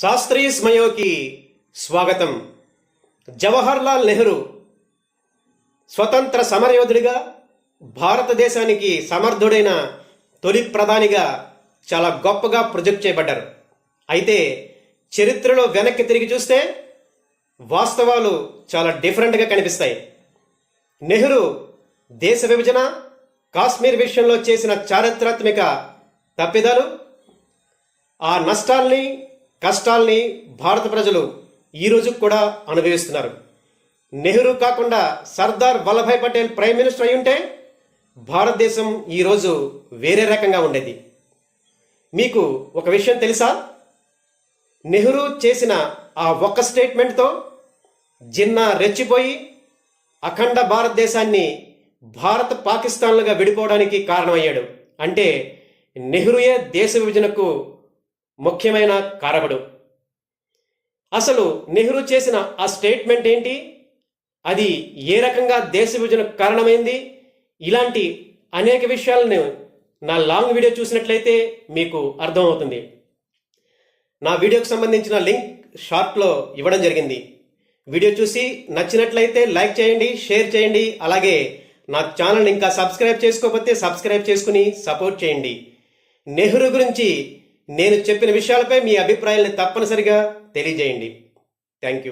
శాస్త్రీయ స్మయోకి స్వాగతం. జవహర్లాల్ నెహ్రూ స్వతంత్ర సమరయోధుడిగా భారతదేశానికి సమర్థుడైన తొలి ప్రధానిగా చాలా గొప్పగా ప్రొజెక్ట్ చేయబడ్డారు. అయితే చరిత్రలో వెనక్కి తిరిగి చూస్తే వాస్తవాలు చాలా డిఫరెంట్గా కనిపిస్తాయి. నెహ్రూ దేశ విభజన కాశ్మీర్ విషయంలో చేసిన చారిత్రాత్మక తప్పిదాలు ఆ నష్టాల్ని కష్టాల్ని భారత ప్రజలు ఈ కూడా అనుభవిస్తున్నారు. నెహ్రూ కాకుండా సర్దార్ వల్లభాయ్ పటేల్ ప్రైమ్ మినిస్టర్ అయి ఉంటే భారతదేశం ఈరోజు వేరే రకంగా ఉండేది. మీకు ఒక విషయం తెలుసా? నెహ్రూ చేసిన ఆ ఒక్క స్టేట్మెంట్తో జిన్నా రెచ్చిపోయి అఖండ భారతదేశాన్ని భారత పాకిస్తాన్లుగా విడిపోవడానికి కారణమయ్యాడు. అంటే నెహ్రూయే దేశ విభజనకు ముఖ్యమైన కారకుడు. అసలు నెహ్రూ చేసిన ఆ స్టేట్మెంట్ ఏంటి? అది ఏ రకంగా దేశ విభజన కారణమైంది? ఇలాంటి అనేక విషయాలను నా లాంగ్ వీడియో చూసినట్లయితే మీకు అర్థమవుతుంది. నా వీడియోకు సంబంధించిన లింక్ షార్ట్లో ఇవ్వడం జరిగింది. వీడియో చూసి నచ్చినట్లయితే లైక్ చేయండి షేర్ చేయండి అలాగే నా ఛానల్ ఇంకా సబ్స్క్రైబ్ చేసుకోకపోతే సబ్స్క్రైబ్ చేసుకుని సపోర్ట్ చేయండి. నెహ్రూ గురించి నేను చెప్పిన విషయాలపై మీ అభిప్రాయాలను తప్పనిసరిగా తెలియజేయండి. Thank you